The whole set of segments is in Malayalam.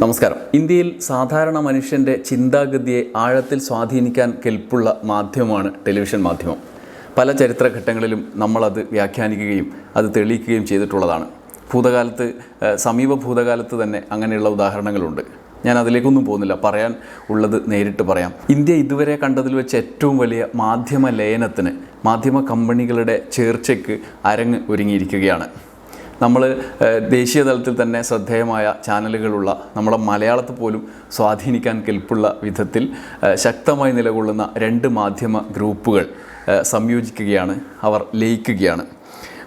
നമസ്കാരം. ഇന്ത്യയിൽ സാധാരണ മനുഷ്യന്റെ ചിന്താഗതിയെ ആഴത്തിൽ സ്വാധീനിക്കാൻ കെൽപ്പുള്ള മാധ്യമമാണ് ടെലിവിഷൻ മാധ്യമം. പല ചരിത്രഘട്ടങ്ങളിലും നമ്മളത് വ്യാഖ്യാനിക്കുകയും അത് തെളിയിക്കുകയും ചെയ്തിട്ടുള്ളതാണ്. ഭൂതകാലത്ത് സമീപ ഭൂതകാലത്ത് തന്നെ അങ്ങനെയുള്ള ഉദാഹരണങ്ങളുണ്ട്. ഞാൻ അതിലേക്കൊന്നും പോകുന്നില്ല. പറയാൻ ഉള്ളത് നേരിട്ട് പറയാം. ഇന്ത്യ ഇതുവരെ കണ്ടതിൽ വെച്ച് ഏറ്റവും വലിയ മാധ്യമ ലയനത്തിന് മാധ്യമ കമ്പനികളുടെ ചേർച്ചയ്ക്ക് അരങ്ങ് ഒരുങ്ങിയിരിക്കുകയാണ്. നമ്മൾ ദേശീയ തലത്തിൽ തന്നെ ശ്രദ്ധേയമായ ചാനലുകളുള്ള നമ്മുടെ മലയാളത്തെ പോലും സ്വാധീനിക്കാൻ കെൽപ്പുള്ള വിധത്തിൽ ശക്തമായി നിലകൊള്ളുന്ന രണ്ട് മാധ്യമ ഗ്രൂപ്പുകൾ സംയോജിക്കുകയാണ് അവർ ലയിക്കുകയാണ്.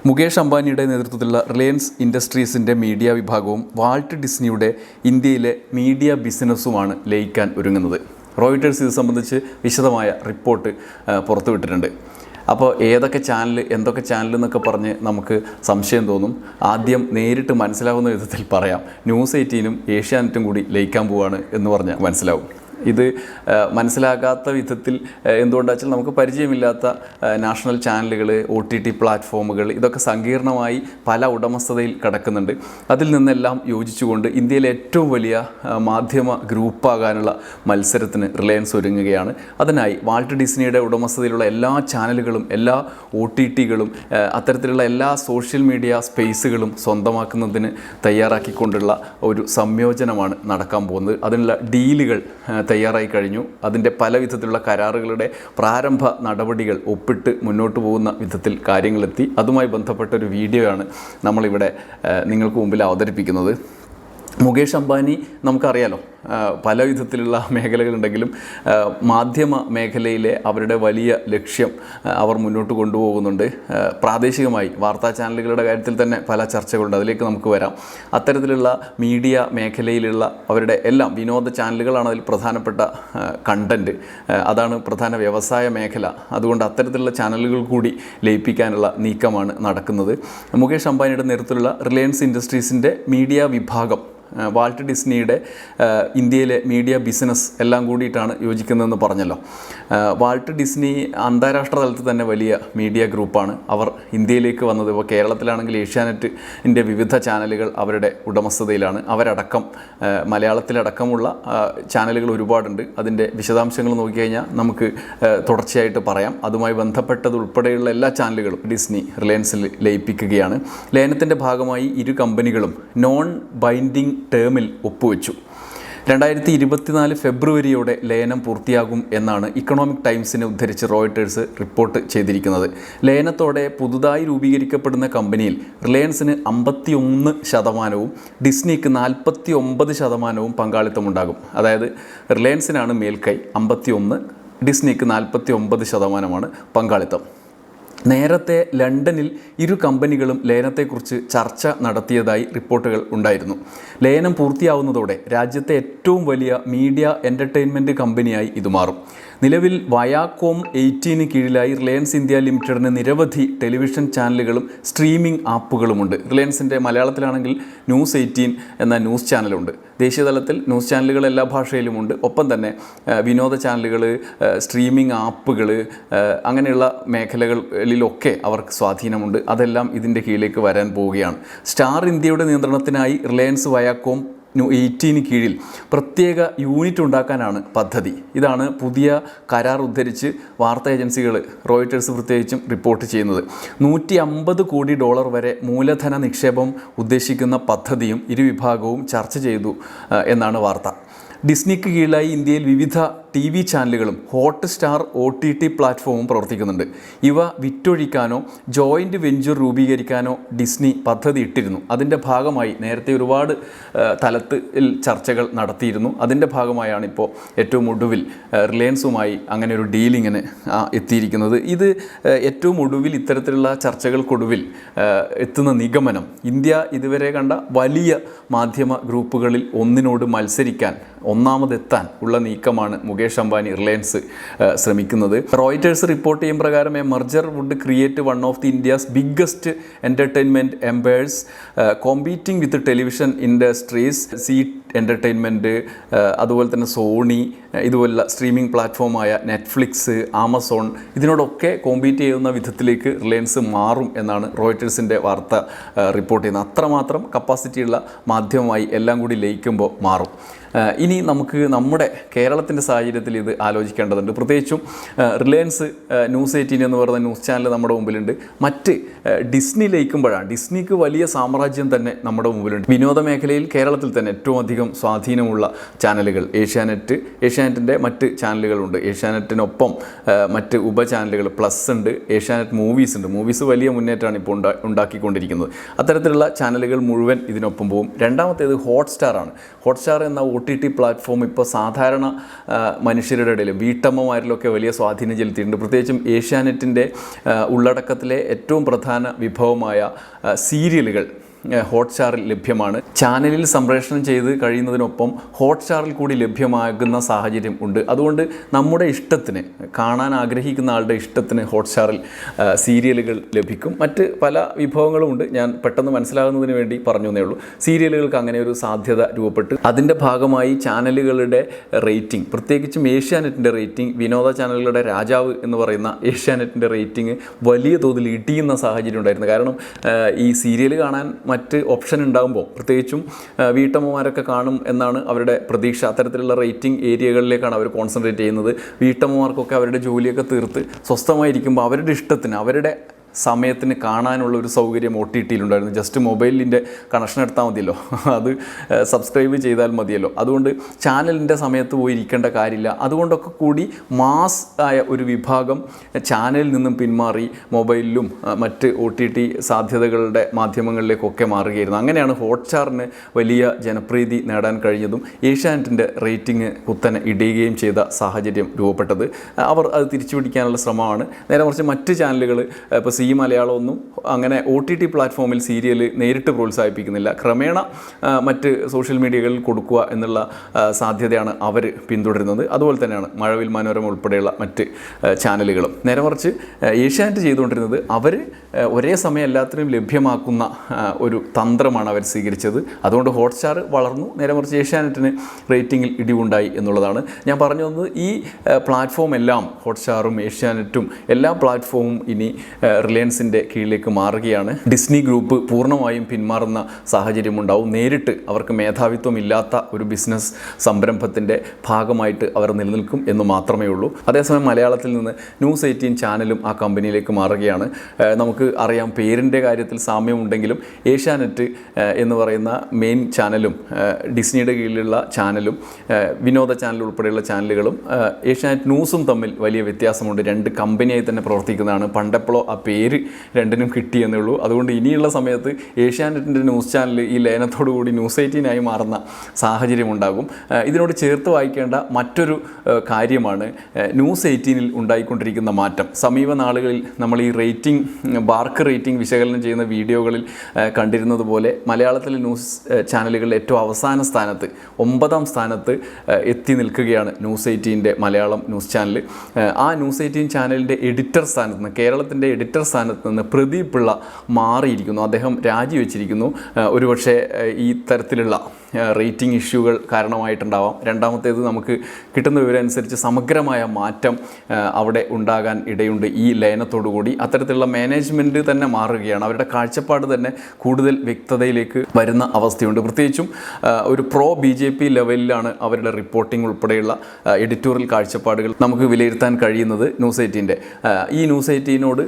മുകേഷ് അംബാനിയുടെ നേതൃത്വത്തിലുള്ള റിലയൻസ് ഇൻഡസ്ട്രീസിന്റെ മീഡിയ വിഭാഗവും വാൾട്ട് ഡിസ്നിയുടെ ഇന്ത്യയിലെ മീഡിയ ബിസിനസ്സുമാണ് ലയിക്കാൻ ഒരുങ്ങുന്നത്. റോയിട്ടേഴ്സ് ഇത് സംബന്ധിച്ച് വിശദമായ റിപ്പോർട്ട് പുറത്തുവിട്ടിട്ടുണ്ട്. അപ്പോൾ ഏതൊക്കെ ചാനൽ എന്തൊക്കെ ചാനൽ എന്നൊക്കെ പറഞ്ഞ് നമുക്ക് സംശയം തോന്നും. ആദ്യം നേരിട്ട് മനസ്സിലാവുന്ന വിധത്തിൽ പറയാം. ന്യൂസ് എയ്റ്റീനും ഏഷ്യാനെറ്റും കൂടി ലയിക്കാൻ പോവാണ് എന്ന് പറഞ്ഞാൽ മനസ്സിലാവും. ഇത് മനസ്സിലാകാത്ത വിധത്തിൽ എന്തുകൊണ്ടാ വെച്ചാൽ നമുക്ക് പരിചയമില്ലാത്ത നാഷണൽ ചാനലുകൾ ഒ ടി ടി പ്ലാറ്റ്ഫോമുകൾ ഇതൊക്കെ സങ്കീർണമായി പല ഉടമസ്ഥതയിൽ കിടക്കുന്നുണ്ട്. അതിൽ നിന്നെല്ലാം യോജിച്ചുകൊണ്ട് ഇന്ത്യയിലെ ഏറ്റവും വലിയ മാധ്യമ ഗ്രൂപ്പാകാനുള്ള മത്സരത്തിന് റിലയൻസ് ഒരുങ്ങുകയാണ്. അതിനായി വാൾട്ട് ഡിസ്നിയുടെ ഉടമസ്ഥതയിലുള്ള എല്ലാ ചാനലുകളും എല്ലാ ഒ ടി ടികളും അത്തരത്തിലുള്ള എല്ലാ സോഷ്യൽ മീഡിയ സ്പേസുകളും സ്വന്തമാക്കുന്നതിന് തയ്യാറാക്കിക്കൊണ്ടുള്ള ഒരു സംയോജനമാണ് നടക്കാൻ പോകുന്നത്. അതിനുള്ള ഡീലുകൾ തയ്യാറായി കഴിഞ്ഞു. അതിന്റെ പല വിധത്തിലുള്ള കരാറുകളുടെ പ്രാരംഭ നടപടികൾ ഒപ്പിട്ട് മുന്നോട്ട് പോകുന്ന വിധത്തിൽ കാര്യങ്ങളെത്തി. അതുമായി ബന്ധപ്പെട്ട ഒരു വീഡിയോ ആണ് നമ്മളിവിടെ നിങ്ങൾക്ക് മുമ്പിൽ അവതരിപ്പിക്കുന്നത്. മുകേഷ് അംബാനി നമുക്കറിയാലോ പല വിധത്തിലുള്ള മേഖലകളുണ്ടെങ്കിലും മാധ്യമ മേഖലയിലെ അവരുടെ വലിയ ലക്ഷ്യം അവർ മുന്നോട്ട് കൊണ്ടുപോകുന്നുണ്ട്. പ്രാദേശികമായി വാർത്താ ചാനലുകളുടെ കാര്യത്തിൽ തന്നെ പല ചർച്ചകളുണ്ട്. അതിലേക്ക് നമുക്ക് വരാം. അത്തരത്തിലുള്ള മീഡിയ മേഖലയിലുള്ള അവരുടെ എല്ലാം വിനോദ ചാനലുകളാണ് അതിൽ പ്രധാനപ്പെട്ട കണ്ടന്റ് അതാണ് പ്രധാന വ്യവസായ മേഖല. അതുകൊണ്ട് അത്തരത്തിലുള്ള ചാനലുകൾ കൂടി ലയിപ്പിക്കാനുള്ള നീക്കമാണ് നടക്കുന്നത്. മുകേഷ് അംബാനിയുടെ നേതൃത്വത്തിലുള്ള റിലയൻസ് ഇൻഡസ്ട്രീസിന്റെ മീഡിയ വിഭാഗം വാൾട്ട് ഡിസ്നിയുടെ ഇന്ത്യയിലെ മീഡിയ ബിസിനസ് എല്ലാം കൂടിയിട്ടാണ് യോജിക്കുന്നതെന്ന് പറഞ്ഞല്ലോ. വാൾട്ട് ഡിസ്നി അന്താരാഷ്ട്ര തലത്തിൽ തന്നെ വലിയ മീഡിയ ഗ്രൂപ്പാണ്. അവർ ഇന്ത്യയിലേക്ക് വന്നത് ഇപ്പോൾ കേരളത്തിലാണെങ്കിൽ ഏഷ്യാനെറ്റിന്റെ വിവിധ ചാനലുകൾ അവരുടെ ഉടമസ്ഥതയിലാണ്. അവരടക്കം മലയാളത്തിലടക്കമുള്ള ചാനലുകൾ ഒരുപാടുണ്ട്. അതിന്റെ വിശദാംശങ്ങൾ നോക്കിക്കഴിഞ്ഞാൽ നമുക്ക് തുടർച്ചയായിട്ട് പറയാം. അതുമായി ബന്ധപ്പെട്ടത് ഉൾപ്പെടെയുള്ള എല്ലാ ചാനലുകളും ഡിസ്നി റിലയൻസിൽ ലയിപ്പിക്കുകയാണ്. ലയനത്തിന്റെ ഭാഗമായി ഇരു കമ്പനികളും നോൺ ബൈൻഡിംഗ് ടേമിൽ ഒപ്പുവെച്ചു. രണ്ടായിരത്തി ഇരുപത്തിനാല് ഫെബ്രുവരിയോടെ ലയനം പൂർത്തിയാകും എന്നാണ് ഇക്കണോമിക് ടൈംസിനെ ഉദ്ധരിച്ച് റോയിട്ടേഴ്സ് റിപ്പോർട്ട് ചെയ്തിരിക്കുന്നത്. ലയനത്തോടെ പുതുതായി രൂപീകരിക്കപ്പെടുന്ന കമ്പനിയിൽ റിലയൻസിന് അമ്പത്തി ഒന്ന് ശതമാനവും ഡിസ്നിക്ക് നാൽപ്പത്തി ഒമ്പത് ശതമാനവും പങ്കാളിത്തമുണ്ടാകും. അതായത് റിലയൻസിനാണ് മേൽക്കൈ അമ്പത്തി ഒന്ന് ഡിസ്നിക്ക് നാൽപ്പത്തി ഒമ്പത് ശതമാനമാണ് പങ്കാളിത്തം. നേരത്തെ ലണ്ടനിൽ ഇരു കമ്പനികളും ലയനത്തെക്കുറിച്ച് ചർച്ച നടത്തിയതായി റിപ്പോർട്ടുകൾ ഉണ്ടായിരുന്നു. ലയനം പൂർത്തിയാവുന്നതോടെ രാജ്യത്തെ ഏറ്റവും വലിയ മീഡിയ എന്റർടൈൻമെന്റ് കമ്പനിയായി ഇത് മാറും. നിലവിൽ വയാകോം എയ്റ്റീന് കീഴിലായി റിലയൻസ് ഇന്ത്യ ലിമിറ്റഡിന് നിരവധി ടെലിവിഷൻ ചാനലുകളും സ്ട്രീമിംഗ് ആപ്പുകളുമുണ്ട്. റിലയൻസിന്റെ മലയാളത്തിലാണെങ്കിൽ ന്യൂസ് എയ്റ്റീൻ എന്ന ന്യൂസ് ചാനലുണ്ട്. ദേശീയതലത്തിൽ ന്യൂസ് ചാനലുകൾ എല്ലാ ഭാഷയിലുമുണ്ട്. ഒപ്പം തന്നെ വിനോദ ചാനലുകൾ സ്ട്രീമിംഗ് ആപ്പുകൾ അങ്ങനെയുള്ള മേഖലകളിലൊക്കെ അവർക്ക് സ്വാധീനമുണ്ട്. അതെല്ലാം ഇതിന്റെ കീഴിലേക്ക് വരാൻ പോവുകയാണ്. സ്റ്റാർ ഇന്ത്യയുടെ നിയന്ത്രണത്തിനായി റിലയൻസ് വയാക്കോം എയ്റ്റീന് കീഴിൽ പ്രത്യേക യൂണിറ്റ് ഉണ്ടാക്കാനാണ് പദ്ധതി. ഇതാണ് പുതിയ കരാർ ഉദ്ധരിച്ച് വാർത്താ ഏജൻസികൾ റോയിട്ടേഴ്സ് പ്രത്യേകിച്ചും റിപ്പോർട്ട് ചെയ്യുന്നത്. നൂറ്റി അമ്പത് കോടി ഡോളർ വരെ മൂലധന നിക്ഷേപം ഉദ്ദേശിക്കുന്ന പദ്ധതിയും ഇരുവിഭാഗവും ചർച്ച ചെയ്തു എന്നാണ് വാർത്ത. ഡിസ്നിക്ക് കീഴിലായി ഇന്ത്യയിൽ വിവിധ ടി വി ചാനലുകളും hot star O T T പ്ലാറ്റ്ഫോമും പ്രവർത്തിക്കുന്നുണ്ട്. ഇവ വിറ്റൊഴിക്കാനോ ജോയിന്റ് വെഞ്ചർ രൂപീകരിക്കാനോ ഡിസ്നി പദ്ധതി ഇട്ടിരുന്നു. അതിന്റെ ഭാഗമായി നേരത്തെ ഒരുപാട് തലത്തിൽ ചർച്ചകൾ നടത്തിയിരുന്നു. അതിന്റെ ഭാഗമായാണ് ഇപ്പോൾ ഏറ്റവും ഒടുവിൽ റിലയൻസുമായി അങ്ങനെ ഒരു ഡീലിങ്ങിന് എത്തിയിരിക്കുന്നത്. ഇത് ഏറ്റവും ഒടുവിൽ ഇത്തരത്തിലുള്ള ചർച്ചകൾക്കൊടുവിൽ എത്തുന്ന നിഗമനം ഇന്ത്യ ഇതുവരെ കണ്ട വലിയ മാധ്യമ ഗ്രൂപ്പുകളിൽ ഒന്നിനോട് മത്സരിക്കാൻ ഒന്നാമതെത്താൻ ഉള്ള നീക്കമാണ് മുകേഷ് അംബാനി റിലയൻസ് ശ്രമിക്കുന്നത്. റോയിറ്റേഴ്സ് റിപ്പോർട്ട് ചെയ്യും പ്രകാരം a merger would create one of the India's biggest entertainment empires competing with television industries Zee entertainment അതുപോലെ തന്നെ സോണി ഇതുപോലുള്ള സ്ട്രീമിംഗ് പ്ലാറ്റ്ഫോമായ നെറ്റ്ഫ്ലിക്സ് ആമസോൺ ഇതിനോടൊക്കെ കോമ്പീറ്റ് ചെയ്യുന്ന വിധത്തിലേക്ക് റിലയൻസ് മാറും എന്നാണ് റോയിറ്റേഴ്സിന്റെ വാർത്ത റിപ്പോർട്ട് ചെയ്യുന്നത്. അത്രമാത്രം കപ്പാസിറ്റിയുള്ള മാധ്യമമായി എല്ലാം കൂടി ലയിക്കുമ്പോൾ മാറും. ഇനി നമുക്ക് നമ്മുടെ കേരളത്തിന്റെ സാഹചര്യത്തിൽ ഇത് ആലോചിക്കേണ്ടതുണ്ട്. പ്രത്യേകിച്ചും റിലയൻസ് ന്യൂസ് എയ്റ്റീൻ എന്ന് പറയുന്ന ന്യൂസ് ചാനൽ നമ്മുടെ മുമ്പിലുണ്ട്. മറ്റ് ഡിസ്നി ലയിക്കുമ്പോഴാണ്. ഡിസ്നിക്ക് വലിയ സാമ്രാജ്യം തന്നെ നമ്മുടെ മുമ്പിലുണ്ട്. വിനോദ മേഖലയിൽ കേരളത്തിൽ തന്നെ ഏറ്റവും അധികം സ്വാധീനമുള്ള ചാനലുകൾ ഏഷ്യാനെറ്റ് ഏഷ്യാനെറ്റിന്റെ മറ്റ് ചാനലുകളുണ്ട്. ഏഷ്യാനെറ്റിനൊപ്പം മറ്റ് ഉപ ചാനലുകൾ പ്ലസ് ഉണ്ട് ഏഷ്യാനെറ്റ് മൂവീസ് ഉണ്ട്. മൂവീസ് വലിയ മുന്നേറ്റമാണ് ഇപ്പോൾ ഉണ്ടാ ഉണ്ടാക്കിക്കൊണ്ടിരിക്കുന്നത്. അത്തരത്തിലുള്ള ചാനലുകൾ മുഴുവൻ ഇതിനൊപ്പം പോകും രണ്ടാമത്തേത് ഹോട്ട്സ്റ്റാർ ആണ് ഹോട്ട്സ്റ്റാർ എന്ന ഒ ടി ടി പ്ലാറ്റ്ഫോം ഇപ്പോൾ സാധാരണ മനുഷ്യരുടെ ഇടയിൽ വീട്ടമ്മമാരിലൊക്കെ വലിയ സ്വാധീനം ചെലുത്തിയിട്ടുണ്ട്. പ്രത്യേകിച്ചും ഏഷ്യാനെറ്റിന്റെ ഉള്ളടക്കത്തിലെ ഏറ്റവും പ്രധാന വിഭവമായ സീരിയലുകൾ ഹോട്ട്സ്റ്റാറിൽ ലഭ്യമാണ്. ചാനലിൽ സംപ്രേഷണം ചെയ്ത് കഴിയുന്നതിനൊപ്പം ഹോട്ട്സ്റ്റാറിൽ കൂടി ലഭ്യമാകുന്ന സാഹചര്യം ഉണ്ട്. അതുകൊണ്ട് നമ്മുടെ ഇഷ്ടത്തിന് കാണാൻ ആഗ്രഹിക്കുന്ന ആളുടെ ഇഷ്ടത്തിന് ഹോട്ട്സ്റ്റാറിൽ സീരിയലുകൾ ലഭിക്കും. മറ്റ് പല വിഭവങ്ങളും ഉണ്ട്. ഞാൻ പെട്ടെന്ന് മനസ്സിലാകുന്നതിന് വേണ്ടി പറഞ്ഞു എന്നേ ഉള്ളൂ. സീരിയലുകൾക്ക് അങ്ങനെ ഒരു സാധ്യത രൂപപ്പെട്ട്. അതിന്റെ ഭാഗമായി ചാനലുകളുടെ റേറ്റിംഗ് പ്രത്യേകിച്ചും ഏഷ്യാനെറ്റിന്റെ റേറ്റിംഗ് വിനോദ ചാനലുകളുടെ രാജാവ് എന്ന് പറയുന്ന ഏഷ്യാനെറ്റിന്റെ റേറ്റിംഗ് വലിയ തോതിൽ ഇടിയുന്ന സാഹചര്യം ഉണ്ടായിരുന്നു. കാരണം ഈ സീരിയൽ കാണാൻ മറ്റ് ഓപ്ഷൻ ഉണ്ടാകുമ്പോൾ പ്രത്യേകിച്ചും വീട്ടമ്മമാരൊക്കെ കാണും എന്നാണ് അവരുടെ പ്രതീക്ഷ. അത്തരത്തിലുള്ള റേറ്റിംഗ് ഏരിയകളിലേക്കാണ് അവർ കോൺസെൻട്രേറ്റ് ചെയ്യുന്നത്. വീട്ടമ്മമാർക്കൊക്കെ അവരുടെ ജോലിയൊക്കെ തീർത്ത് സ്വസ്ഥമായിരിക്കുമ്പോൾ അവരുടെ ഇഷ്ടത്തിന് അവരുടെ സമയത്തിന് കാണാനുള്ള ഒരു സൗകര്യം ഒ ടി ടിയിലുണ്ടായിരുന്നു ജസ്റ്റ് മൊബൈലിന്റെ കണക്ഷൻ എടുത്താൽ മതിയല്ലോ. അത് സബ്സ്ക്രൈബ് ചെയ്താൽ മതിയല്ലോ. അതുകൊണ്ട് ചാനലിന്റെ സമയത്ത് പോയി ഇരിക്കേണ്ട കാര്യമില്ല. അതുകൊണ്ടൊക്കെ കൂടി മാസ് ആയ ഒരു വിഭാഗം ചാനലിൽ നിന്നും പിന്മാറി മൊബൈലിലും മറ്റ് ഒ ടി ടി സാധ്യതകളുടെ മാധ്യമങ്ങളിലേക്കൊക്കെ മാറുകയായിരുന്നു. അങ്ങനെയാണ് ഹോട്ട്സ്റ്റാറിന് വലിയ ജനപ്രീതി നേടാൻ കഴിഞ്ഞതും ഏഷ്യാനെറ്റിന്റെ റേറ്റിംഗ് കുത്തനെ ഇടിയുകയും ചെയ്ത സാഹചര്യം രൂപപ്പെട്ടത്. അവർ അത് തിരിച്ചു പിടിക്കാനുള്ള ശ്രമമാണ്. നേരെ കുറച്ച് മറ്റ് ചാനലുകൾ ഇപ്പോൾ സി മലയാളമൊന്നും അങ്ങനെ ഒ ടി ടി പ്ലാറ്റ്ഫോമിൽ സീരിയൽ നേരിട്ട് പ്രോത്സാഹിപ്പിക്കുന്നില്ല. ക്രമേണ മറ്റ് സോഷ്യൽ മീഡിയകളിൽ കൊടുക്കുക എന്നുള്ള സാധ്യതയാണ് അവർ പിന്തുടരുന്നത്. അതുപോലെ തന്നെയാണ് മഴവിൽ മനോരമ ഉൾപ്പെടെയുള്ള മറ്റ് ചാനലുകളും നേരെ മറിച്ച് ഏഷ്യാനെറ്റ് ചെയ്തുകൊണ്ടിരുന്നത് അവർ ഒരേ സമയം എല്ലാത്തിനും ലഭ്യമാക്കുന്ന ഒരു തന്ത്രമാണ് അവർ സ്വീകരിച്ചത്. അതുകൊണ്ട് ഹോട്ട്സ്റ്റാർ വളർന്നു. നേരെ മറിച്ച് ഏഷ്യാനെറ്റിന് റേറ്റിംഗിൽ ഇടിവുണ്ടായി എന്നുള്ളതാണ്. ഞാൻ പറഞ്ഞു വന്നത് ഈ പ്ലാറ്റ്ഫോം എല്ലാം ഹോട്ട്സ്റ്റാറും ഏഷ്യാനെറ്റും എല്ലാ പ്ലാറ്റ്ഫോമും ഇനി റിലയൻസിന്റെ കീഴിലേക്ക് മാറുകയാണ്. ഡിസ്നി ഗ്രൂപ്പ് പൂർണമായും പിന്മാറുന്ന സാഹചര്യമുണ്ടാവും. നേരിട്ട് അവർക്ക് മേധാവിത്വം ഇല്ലാത്ത ഒരു ബിസിനസ് സംരംഭത്തിന്റെ ഭാഗമായിട്ട് അവർ നിലനിൽക്കും എന്ന് മാത്രമേ ഉള്ളൂ. അതേസമയം മലയാളത്തിൽ നിന്ന് ന്യൂസ് എയ്റ്റീൻ ചാനലും ആ കമ്പനിയിലേക്ക് മാറുകയാണ്. നമുക്ക് അറിയാം പേരിന്റെ കാര്യത്തിൽ സാമ്യമുണ്ടെങ്കിലും ഏഷ്യാനെറ്റ് എന്ന് പറയുന്ന മെയിൻ ചാനലും ഡിസ്നിയുടെ കീഴിലുള്ള ചാനലും വിനോദ ചാനൽ ഉൾപ്പെടെയുള്ള ചാനലുകളും ഏഷ്യാനെറ്റ് ന്യൂസും തമ്മിൽ വലിയ വ്യത്യാസമുണ്ട്. രണ്ട് കമ്പനിയായി തന്നെ പ്രവർത്തിക്കുന്നതാണ്. പണ്ടെപ്പോഴോ ആ പേര് രണ്ടിനും കിട്ടിയെന്നേ ഉള്ളൂ. അതുകൊണ്ട് ഇനിയുള്ള സമയത്ത് ഏഷ്യാനെറ്റിന്റെ ന്യൂസ് ചാനൽ ഈ ലയനത്തോടുകൂടി ന്യൂസ് എയ്റ്റീനായി മാറുന്ന സാഹചര്യം ഉണ്ടാകും. ഇതിനോട് ചേർത്ത് വായിക്കേണ്ട മറ്റൊരു കാര്യമാണ് ന്യൂസ് എയ്റ്റീനിൽ ഉണ്ടായിക്കൊണ്ടിരിക്കുന്ന മാറ്റം. സമീപ നാളുകളിൽ നമ്മൾ ഈ റേറ്റിംഗ് ബാർക്ക് റേറ്റിംഗ് വിശകലനം ചെയ്യുന്ന വീഡിയോകളിൽ കണ്ടിരുന്നത് പോലെ മലയാളത്തിലെ ന്യൂസ് ചാനലുകളിൽ ഏറ്റവും അവസാന സ്ഥാനത്ത് ഒമ്പതാം സ്ഥാനത്ത് എത്തി നിൽക്കുകയാണ് ന്യൂസ് എയ്റ്റീന്റെ മലയാളം ന്യൂസ് ചാനൽ ആ ന്യൂസ് എയ്റ്റീൻ ചാനലിന്റെ എഡിറ്റർ സ്ഥാനത്ത് നിന്ന് കേരളത്തിന്റെ എഡിറ്റർ സ്ഥാനത്ത് നിന്ന് പ്രദീപ് പിള്ള മാറിയിരിക്കുന്നു. അദ്ദേഹം രാജിവെച്ചിരിക്കുന്നു. ഒരുപക്ഷെ ഈ തരത്തിലുള്ള റേറ്റിംഗ് ഇഷ്യൂകൾ കാരണമായിട്ടുണ്ടാവാം. രണ്ടാമത്തേത് നമുക്ക് കിട്ടുന്ന വിവരം അനുസരിച്ച് സമഗ്രമായ മാറ്റം അവിടെ ഉണ്ടാകാൻ ഇടയുണ്ട് ഈ ലയനത്തോടു കൂടി. അത്തരത്തിലുള്ള മാനേജ്മെന്റ് തന്നെ മാറുകയാണ്. അവരുടെ കാഴ്ചപ്പാട് തന്നെ കൂടുതൽ വ്യക്തതയിലേക്ക് വരുന്ന അവസ്ഥയുണ്ട്. പ്രത്യേകിച്ചും ഒരു പ്രോ ബി ജെ പി ലെവലിലാണ് അവരുടെ റിപ്പോർട്ടിംഗ് ഉൾപ്പെടെയുള്ള എഡിറ്റോറിയൽ കാഴ്ചപ്പാടുകൾ നമുക്ക് വിലയിരുത്താൻ കഴിയുന്നത് ന്യൂസ് എയ്റ്റീന്റെ. ഈ ന്യൂസ് എയ്റ്റീനോട്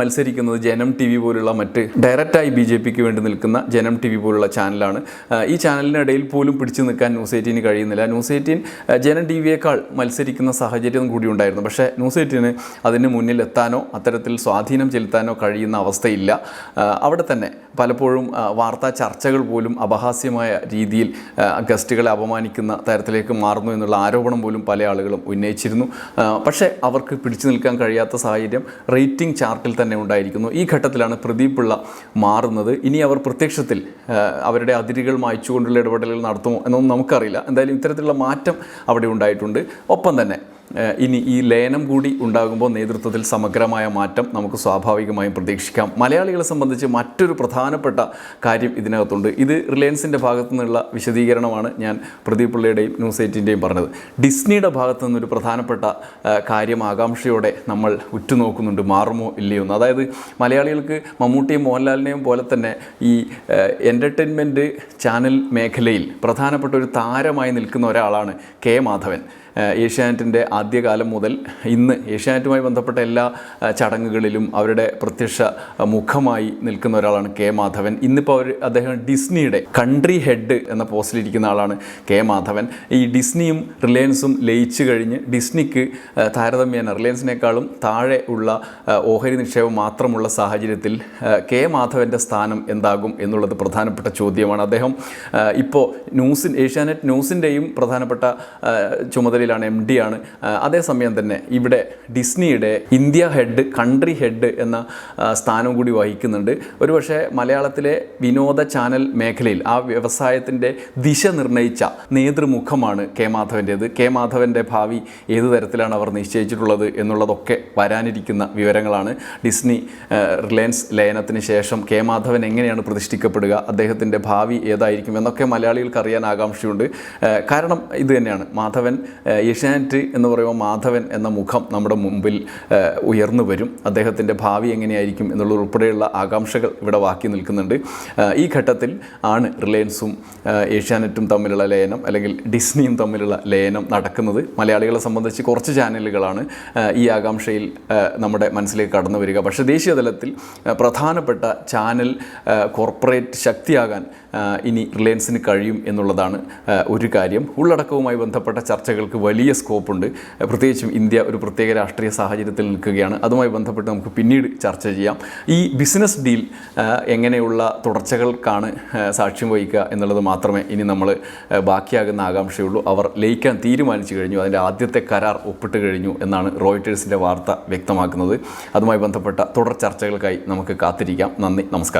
മത്സരിക്കുന്നത് ജനം ടി വി പോലുള്ള മറ്റ് ഡയറക്റ്റായി ബി ജെ പിക്ക് വേണ്ടി നിൽക്കുന്ന ജനം ടി വി പോലുള്ള ചാനലാണ്. ഈ ചാനലിനിടയിൽ പോലും പിടിച്ചു നിൽക്കാൻ ന്യൂസ് എയ്റ്റീന് കഴിയുന്നില്ല. ന്യൂസ് എയ്റ്റീൻ ജനം ടി വിയേക്കാൾ മത്സരിക്കുന്ന സാഹചര്യം കൂടി ഉണ്ടായിരുന്നു. പക്ഷേ ന്യൂസ് എയ്റ്റീന് അതിന് മുന്നിൽ എത്താനോ അത്തരത്തിൽ സ്വാധീനം ചെലുത്താനോ കഴിയുന്ന അവസ്ഥയില്ല. അവിടെ തന്നെ പലപ്പോഴും വാർത്താ ചർച്ചകൾ പോലും അപഹാസ്യമായ രീതിയിൽ ഗസ്റ്റുകളെ അപമാനിക്കുന്ന തരത്തിലേക്ക് മാറുന്നു എന്നുള്ള ആരോപണം പോലും പല ആളുകളും ഉന്നയിച്ചിരുന്നു. പക്ഷേ അവർക്ക് പിടിച്ചു നിൽക്കാൻ കഴിയാത്ത സാഹചര്യം റേറ്റിംഗ് ചാർട്ടിൽ തന്നെ തന്നെ ഉണ്ടായിരിക്കുന്നു. ഈ ഘട്ടത്തിലാണ് പ്രദീപ് പിള്ള മാറുന്നത്. ഇനി അവർ പ്രത്യക്ഷത്തിൽ അവരുടെ അതിരുകൾ മായ്ച്ചുകൊണ്ടുള്ള ഇടപെടലുകൾ നടത്തുമോ എന്നൊന്നും നമുക്കറിയില്ല. എന്തായാലും ഇത്തരത്തിലുള്ള മാറ്റം അവിടെ ഉണ്ടായിട്ടുണ്ട്. ഒപ്പം തന്നെ ഇനി ഈ ലയനം കൂടി ഉണ്ടാകുമ്പോൾ നേതൃത്വത്തിൽ സമഗ്രമായ മാറ്റം നമുക്ക് സ്വാഭാവികമായും പ്രതീക്ഷിക്കാം. മലയാളികളെ സംബന്ധിച്ച് മറ്റൊരു പ്രധാനപ്പെട്ട കാര്യം ഇതിനകത്തുണ്ട്. ഇത് റിലയൻസിന്റെ ഭാഗത്തു നിന്നുള്ള വിശദീകരണമാണ് ഞാൻ പ്രദീപ് പിള്ളയുടെയും ന്യൂസ് എയ്റ്റിന്റെയും പറഞ്ഞത്. ഡിസ്നിയുടെ ഭാഗത്തു നിന്നൊരു പ്രധാനപ്പെട്ട കാര്യം ആകാംക്ഷയോടെ നമ്മൾ ഉറ്റുനോക്കുന്നുണ്ട്. മാറുമോ ഇല്ലയോ എന്ന്. അതായത് മലയാളികൾക്ക് മമ്മൂട്ടിയും മോഹൻലാലിനെയും പോലെ തന്നെ ഈ എന്റർടൈൻമെന്റ് ചാനൽ മേഖലയിൽ പ്രധാനപ്പെട്ട ഒരു താരമായി നിൽക്കുന്ന ഒരാളാണ് കെ മാധവൻ. ഏഷ്യാനെറ്റിന്റെ ആദ്യകാലം മുതൽ ഇന്ന് ഏഷ്യാനെറ്റുമായി ബന്ധപ്പെട്ട എല്ലാ ചടങ്ങുകളിലും അവരുടെ പ്രത്യക്ഷ മുഖമായി നിൽക്കുന്ന ഒരാളാണ് കെ മാധവൻ. ഇന്നിപ്പോൾ അവർ അദ്ദേഹം ഡിസ്നിയുടെ കൺട്രി ഹെഡ് എന്ന പോസ്റ്റിലിരിക്കുന്ന ആളാണ് കെ മാധവൻ. ഈ ഡിസ്നിയും റിലയൻസും ലയിച്ചു കഴിഞ്ഞ് ഡിസ്നിക്ക് താരതമ്യേന റിലയൻസിനേക്കാളും താഴെ ഉള്ള ഓഹരി നിക്ഷേപം മാത്രമുള്ള സാഹചര്യത്തിൽ കെ മാധവന്റെ സ്ഥാനം എന്താകും എന്നുള്ളത് പ്രധാനപ്പെട്ട ചോദ്യമാണ്. അദ്ദേഹം ഇപ്പോൾ ന്യൂസിൻ ഏഷ്യാനെറ്റ് ന്യൂസിന്റെയും പ്രധാനപ്പെട്ട ഏഹ് ചുമതലയിലാണ് എം ഡി ആണ്. അതേസമയം തന്നെ ഇവിടെ ഡിസ്നിയുടെ ഇന്ത്യ ഹെഡ് കൺട്രി ഹെഡ് എന്ന സ്ഥാനം കൂടി വഹിക്കുന്നുണ്ട്. ഒരുപക്ഷെ മലയാളത്തിലെ വിനോദ ചാനൽ മേഖലയിൽ ആ വ്യവസായത്തിന്റെ ദിശ നിർണയിച്ച നേതൃമുഖമാണ് കെ മാധവന്റേത് കെ മാധവന്റെ ഭാവി ഏത് തരത്തിലാണ് അവർ നിശ്ചയിച്ചിട്ടുള്ളത് എന്നുള്ളതൊക്കെ വരാനിരിക്കുന്ന വിവരങ്ങളാണ് ഡിസ്നി റിലയൻസ് ലയനത്തിന് ശേഷം കെ മാധവൻ എങ്ങനെയാണ് പ്രതിഷ്ഠിക്കപ്പെടുക അദ്ദേഹത്തിന്റെ ഭാവി ഏതായിരിക്കും എന്നൊക്കെ മലയാളികൾക്ക് അറിയാൻ ആകാംക്ഷയുണ്ട്. കാരണം ഇത് തന്നെയാണ്. മാധവൻ ഏഷ്യാനെറ്റ് എന്ന് പറയുമ്പോൾ മാധവൻ എന്ന മുഖം നമ്മുടെ മുമ്പിൽ ഉയർന്നു വരും. അദ്ദേഹത്തിന്റെ ഭാവി എങ്ങനെയായിരിക്കും എന്നുള്ള ഉൾപ്പെടെയുള്ള ആകാംക്ഷകൾ ഇവിടെ വാക്കി നിൽക്കുന്നുണ്ട്. ഈ ഘട്ടത്തിൽ ആണ് റിലയൻസും ഏഷ്യാനെറ്റും തമ്മിലുള്ള ലയനം അല്ലെങ്കിൽ ഡിസ്നിയും തമ്മിലുള്ള ലയനം നടക്കുന്നത്. മലയാളികളെ സംബന്ധിച്ച് കുറച്ച് ചാനലുകളാണ് ഈ ആകാംക്ഷയിൽ നമ്മുടെ മനസ്സിലേക്ക് കടന്നു വരിക. പക്ഷേ ദേശീയ തലത്തിൽ പ്രധാനപ്പെട്ട ചാനൽ കോർപ്പറേറ്റ് ശക്തിയാകാൻ ഇനി റിലയൻസിന് കഴിയും എന്നുള്ളതാണ് ഒരു കാര്യം. ഉള്ളടക്കവുമായി ബന്ധപ്പെട്ട ചർച്ചകൾക്ക് വലിയ സ്കോപ്പുണ്ട്. പ്രത്യേകിച്ചും ഇന്ത്യ ഒരു പ്രത്യേക രാഷ്ട്രീയ സാഹചര്യത്തിൽ നിൽക്കുകയാണ്. അതുമായി ബന്ധപ്പെട്ട് നമുക്ക് പിന്നീട് ചർച്ച ചെയ്യാം. ഈ ബിസിനസ് ഡീൽ എങ്ങനെയുള്ള തുടർച്ചകൾക്കാണ് സാക്ഷ്യം വഹിക്കുക എന്നുള്ളത് മാത്രമേ ഇനി നമ്മൾ ബാക്കിയാകുന്ന ആകാംക്ഷയുള്ളൂ. അവർ ലയിക്കാൻ തീരുമാനിച്ചു കഴിഞ്ഞു. അതിന്റെ ആദ്യത്തെ കരാർ ഒപ്പിട്ട് കഴിഞ്ഞു എന്നാണ് റോയിട്ടേഴ്സിന്റെ വാർത്ത വ്യക്തമാക്കുന്നത്. അതുമായി ബന്ധപ്പെട്ട തുടർ ചർച്ചകൾക്കായി നമുക്ക് കാത്തിരിക്കാം. നന്ദി നമസ്കാരം.